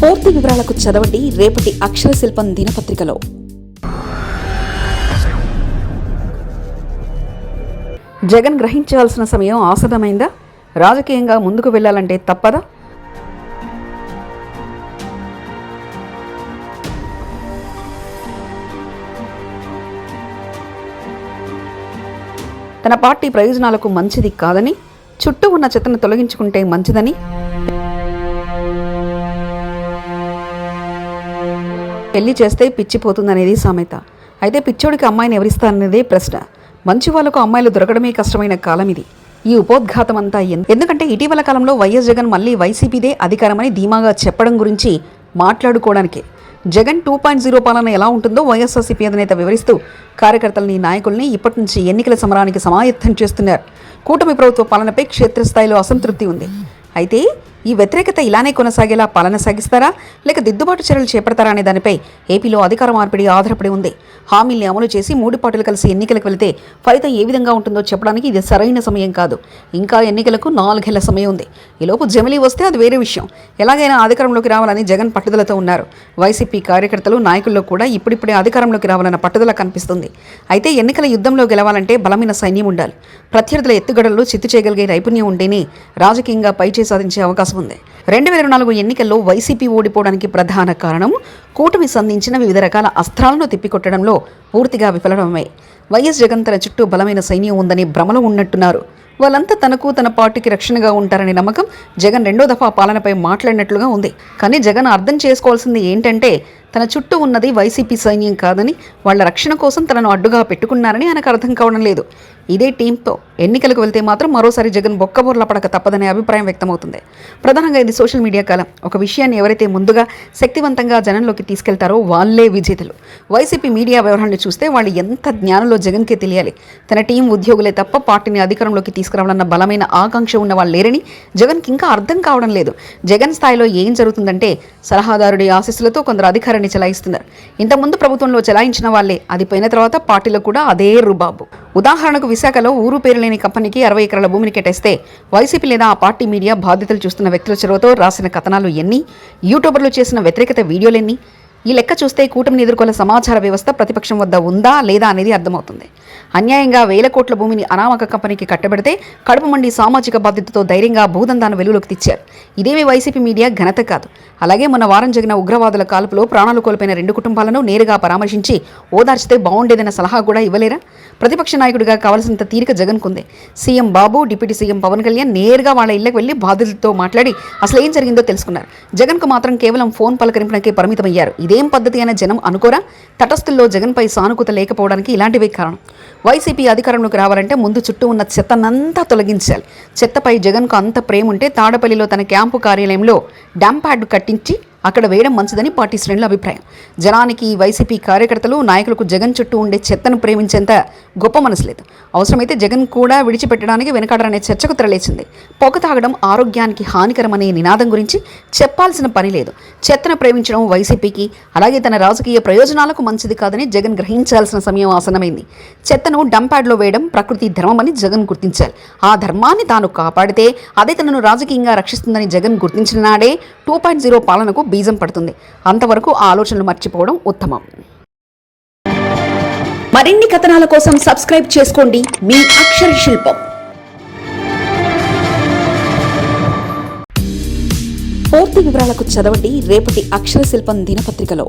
పూర్తి వివరాలకు చదవండి రేపటి అక్షర శిల్పం దినపత్రికలో. జగన్ గ్రహించాల్సిన సమయం ఆసదమైందా రాజకీయంగా ముందుకు వెళ్ళాలంటే తప్పదా? తన పార్టీ ప్రయోజనాలకు మంచిది కాదని చుట్టూ ఉన్న చెత్తను తొలగించుకుంటే మంచిదని పెళ్ళి చేస్తే పిచ్చిపోతుందనేది సామెత. అయితే పిచ్చోడికి అమ్మాయిని ఎవరిస్తారనేదే ప్రశ్న. మంచి వాళ్ళకు అమ్మాయిలు దొరకడమే కష్టమైన కాలం ఇది. ఈ ఉపోద్ఘాతం అంతా ఎందుకంటే ఇటీవల కాలంలో వైఎస్ జగన్ మళ్ళీ వైసీపీదే అధికారమని ధీమాగా చెప్పడం గురించి మాట్లాడుకోవడానికే. జగన్ టూ పాయింట్ జీరో పాలన ఎలా ఉంటుందో వైఎస్ఆర్సీపీ అధినేత వివరిస్తూ కార్యకర్తలని నాయకుల్ని ఇప్పటి నుంచి ఎన్నికల సమరానికి సమాయత్తం చేస్తున్నారు. కూటమి ప్రభుత్వ పాలనపై క్షేత్రస్థాయిలో అసంతృప్తి ఉంది. అయితే ఈ వ్యతిరేకత ఇలానే కొనసాగేలా పాలన సాగిస్తారా? లేక దిద్దుబాటు చర్యలు చేపడతారా అనే దానిపై ఏపీలో అధికార మార్పిడి ఆధారపడి ఉంది. హామీల్ని అమలు చేసి మూడు పార్టీలు కలిసి ఎన్నికలకు వెళితే ఫలితం ఏ విధంగా ఉంటుందో చెప్పడానికి ఇది సరైన సమయం కాదు. ఇంకా ఎన్నికలకు నాలుగేళ్ళ సమయం ఉంది. ఈలోపు జమిలీ వస్తే అది వేరే విషయం. ఎలాగైనా అధికారంలోకి రావాలని జగన్ పట్టుదలతో ఉన్నారు. వైసీపీ కార్యకర్తలు నాయకుల్లో కూడా ఇప్పుడిప్పుడే అధికారంలోకి రావాలన్న పట్టుదల కనిపిస్తుంది. అయితే ఎన్నికల యుద్ధంలో గెలవాలంటే బలమైన సైన్యం ఉండాలి. ప్రత్యర్థుల ఎత్తుగడలు చిత్తు చేయగలిగే నైపుణ్యం ఉంటేనే రాజకీయంగా పైచే సాధించే అవకాశం ఉంది రెండు వేల నాలుగు ఎన్నికల్లో వైసీపీ ఓడిపోవడానికి ప్రధాన కారణం కూటమి సంధించిన వివిధ రకాల అస్త్రాలను తిప్పికొట్టడంలో పూర్తిగా విఫలమై వైఎస్ జగన్ తన చుట్టూ బలమైన సైన్యం ఉందని భ్రమలో ఉన్నట్టున్నారు. వాళ్ళంతా తనకు తన పార్టీకి రక్షణగా ఉంటారనే నమ్మకం జగన్ రెండో దఫా పాలనపై మాట్లాడినట్లుగా ఉంది. కానీ జగన్ అర్థం చేసుకోవాల్సింది ఏంటంటే తన చుట్టూ ఉన్నది వైసీపీ సైన్యం కాదని వాళ్ళ రక్షణ కోసం తనను అడ్డుగా పెట్టుకున్నారని ఆయనకు అర్థం కావడం లేదు. ఇదే టీంతో ఎన్నికలకు వెళ్తే మాత్రం మరోసారి జగన్ బొక్కబోర్ల పడక తప్పదనే అభిప్రాయం వ్యక్తమవుతుంది. ప్రధానంగా ఇది సోషల్ మీడియా కాలం. ఒక విషయాన్ని ఎవరైతే ముందుగా శక్తివంతంగా జనంలోకి తీసుకెళ్తారో వాళ్ళే విజేతలు. వైసీపీ మీడియా వ్యవహారాన్ని చూస్తే వాళ్ళు ఎంత జ్ఞానంలో జగన్కే తెలియాలి. తన టీం ఉద్యోగులే తప్ప పార్టీని అధికారంలోకి తీసుకురావాలన్న బలమైన ఆకాంక్ష ఉన్న వాళ్ళు లేరని జగన్కి ఇంకా అర్థం కావడం లేదు. జగన్ స్థాయిలో ఏం జరుగుతుందంటే సలహాదారుడి ఆశీస్సులతో కొందరు పార్టీని చెలాయిస్తున్నారు. ఇంతకుముందు ప్రభుత్వంలో చెలాయించిన వాళ్ళే అది పోయిన తర్వాత పార్టీలో కూడా అదే రుబాబు. ఉదాహరణకు విశాఖలో ఊరు పేరు లేని కంపెనీకి అరవై ఎకరాల భూమిని కేటాయిస్తే వైసీపీ లేదా ఆ పార్టీ మీడియా బాధ్యతలు చూస్తున్న వ్యక్తుల చొరవతో రాసిన కథనాలు ఎన్ని? యూట్యూబర్లు చేసిన వ్యతిరేకత వీడియోలెన్ని ఈ లెక్క చూస్తే కూటమిని ఎదుర్కొన్న సమాచార వ్యవస్థ ప్రతిపక్షం వద్ద ఉందా లేదా అనేది అర్థమవుతుంది. అన్యాయంగా వేల కోట్ల భూమిని అనామక కంపెనీకి కట్టబెడితే కడుపు మండి సామాజిక బాధ్యతతో ధైర్యంగా భూదందాను వెలుగులోకి తెచ్చారు. ఇదేమీ వైసీపీ మీడియా ఘనత కాదు. అలాగే మొన్న వారం జరిగిన ఉగ్రవాదుల కాల్పులో ప్రాణాలు కోల్పోయిన రెండు కుటుంబాలను నేరుగా పరామర్శించి ఓదార్చితే బాగుండేదన్న సలహా కూడా ఇవ్వలేరా? ప్రతిపక్ష నాయకుడిగా కావలసినంత తీరిక జగన్కుంది CM Babu deputy CM Pawan Kalyan నేరుగా వాళ్ళ ఇళ్ళకు వెళ్ళి బాధితులతో మాట్లాడి అసలు ఏం జరిగిందో తెలుసుకున్నారు. జగన్కు మాత్రం కేవలం ఫోన్ పలకరింపునకే పరిమితమయ్యారు. ఇదే పద్ధతి అనే జనం అనుకోరా? తటస్థుల్లో జగన్పై సానుకూత లేకపోవడానికి ఇలాంటివే కారణం. వైసీపీ అధికారంలోకి రావాలంటే ముందు చుట్టూ ఉన్న చెత్తనంతా తొలగించాలి. చెత్తపై జగన్కు అంత ప్రేమ ఉంటే తాడపల్లిలో తన క్యాంపు కార్యాలయంలో డంప్ ప్యాడ్ కట్టించి అక్కడ వేయడం మంచిదని పార్టీ శ్రేణుల అభిప్రాయం. జనానికి వైసీపీ కార్యకర్తలు నాయకులకు జగన్ చుట్టూ ఉండే చెత్తను ప్రేమించేంత గొప్ప మనసు లేదు. అవసరమైతే జగన్ కూడా విడిచిపెట్టడానికి వెనకాడరనే చర్చకు తెరలేచింది. పొగ తాగడం ఆరోగ్యానికి హానికరమనే నినాదం గురించి చెప్పాల్సిన పని లేదు. చెత్తను ప్రేమించడం వైసీపీకి అలాగే తన రాజకీయ ప్రయోజనాలకు మంచిది కాదని జగన్ గ్రహించాల్సిన సమయం ఆసనమైంది చెత్తను డంప్యాడ్లో వేయడం ప్రకృతి ధర్మమని జగన్ గుర్తించాలి ఆ ధర్మాన్ని తాను కాపాడితే అదే తనను రాజకీయంగా రక్షిస్తుందని జగన్ గుర్తించిన నాడే టూ పాయింట్ జీరో పాలనకు బీజం పడుతుంది. అంతవరకు ఆ ఆలోచనలు మర్చిపోవడం ఉత్తమం. మరిన్ని కథనాల కోసం సబ్స్క్రైబ్ చేసుకోండి. మీ అక్షర శిల్పం. పూర్తి వివరాలకు చదవండి. రేపటి అక్షర శిల్పం దినపత్రికలో.